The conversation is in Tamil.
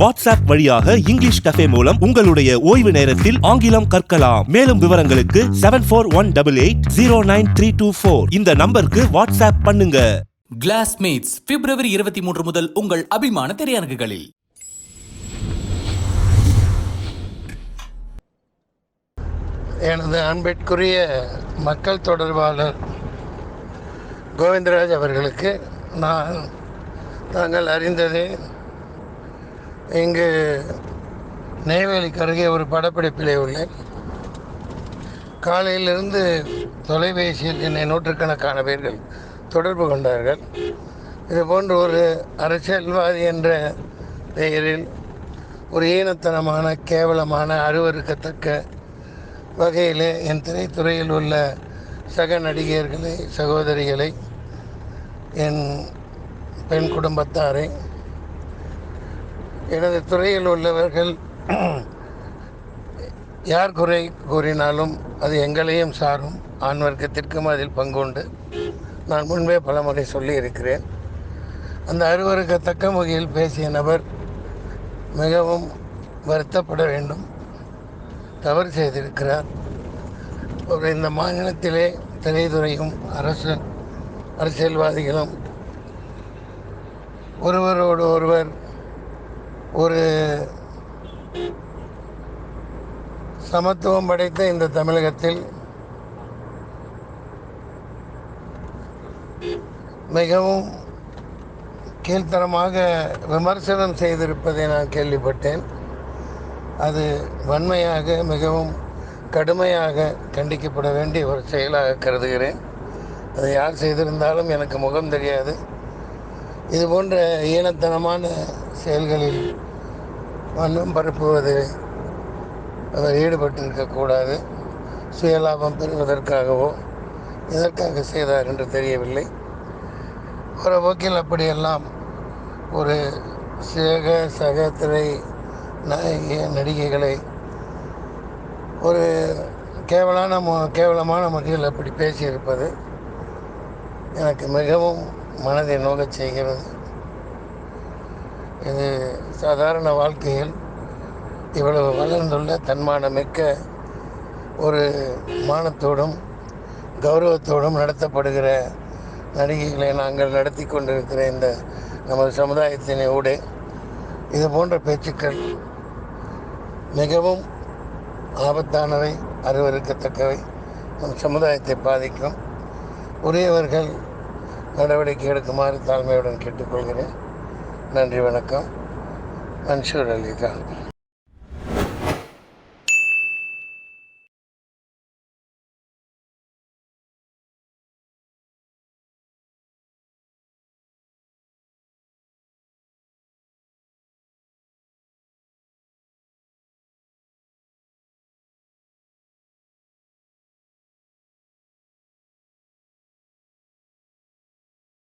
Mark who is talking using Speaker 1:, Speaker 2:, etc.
Speaker 1: வாட்ஸ்அப் வழியாக இங்கிலீஷ் கஃபே மூலம் உங்களுடைய ஓய்வு நேரத்தில் ஆங்கிலம் கற்கலாம். மேலும் விவரங்களுக்கு seven four one double eight zero nine three two four இந்த நம்பருக்கு வாட்ஸ்அப் பண்ணுங்க.
Speaker 2: கிளாஸ்மேட்ஸ் பிப்ரவரி இருபத்தி மூன்று முதல் உங்கள் அபிமான திரையரங்குகளில்.
Speaker 3: எனது அன்பிற்குரிய மக்கள் தொடர்பாளர் கோவிந்தராஜ் அவர்களுக்கு நான் தாங்கள் அறிந்தது இங்கு நெய்வேலிக்கு அருகே ஒரு படப்பிடிப்பிலே உள்ளேன். காலையிலிருந்து தொலைபேசியில் என்னை நூற்றுக்கணக்கான பேர்கள் தொடர்பு கொண்டார்கள். இது போன்ற ஒரு அரசியல்வாதி என்ற பெயரில் ஒரு ஈனத்தனமான கேவலமான அருவருக்கத்தக்க வகையிலே என் திரைத்துறையில் உள்ள சக நடிகர்களை சகோதரிகளை என் பெண் குடும்பத்தாரை எனது துறையில் உள்ளவர்கள் யார் குறை கூறினாலும் அது எங்களையும் சாரும். ஆண் வர்க்கத்திற்கும் அதில் பங்குண்டு. நான் முன்பே பலமுறை சொல்லியிருக்கிறேன். அந்த அருவருக்கத்தக்க வகையில் பேசிய நபர் மிகவும் வருத்தப்பட வேண்டும். தவறு செய்திருக்கிறார். ஒரு இந்த மாநிலத்திலே திரைத்துறையும் அரசு அரசியல்வாதிகளும் ஒருவரோடு ஒருவர் ஒரு சமத்துவம் படைத்த இந்த தமிழகத்தில் மிகவும் கீழ்த்தரமாக விமர்சனம் செய்திருப்பதை நான் கேள்விப்பட்டேன். அது வன்மையாக மிகவும் கடுமையாக கண்டிக்கப்பட வேண்டிய ஒரு செயலாக கருதுகிறேன். அதை யார் செய்திருந்தாலும் எனக்கு முகம் தெரியாது. இது போன்ற ஈனத்தனமான செயல்களில் மண்ணும் பரப்புவதில் அவர் ஈடுபட்டிருக்கக்கூடாது. சுயலாபம் பெறுவதற்காகவோ எதற்காக செய்தார் என்று தெரியவில்லை. ஒரு போக்கில் அப்படியெல்லாம் ஒரு சேக சக திரை நாயகிய நடிகைகளை ஒரு கேவலான கேவலமான முறையில் அப்படி பேசியிருப்பது எனக்கு மிகவும் மனதை நோகச் செய்கிறது. இது சாதாரண வாழ்க்கையில் இவ்வளவு வளர்ந்துள்ள தன்மானமிக்க ஒரு மானத்தோடும் கௌரவத்தோடும் நடத்தப்படுகிற நடிகைகளை நாங்கள் நடத்தி கொண்டிருக்கிற இந்த நமது சமுதாயத்தினை ஊடே. இது போன்ற பேச்சுக்கள் மிகவும் ஆபத்தானவை அருவருக்கத்தக்கவை. நம் சமுதாயத்தை பாதிக்கும். உரியவர்கள் நடவடிக்கை எடுக்குமாறு தாழ்மையுடன் கேட்டுக்கொள்கிறேன். நன்றி வணக்கம். மன்சூர் அலிகான்.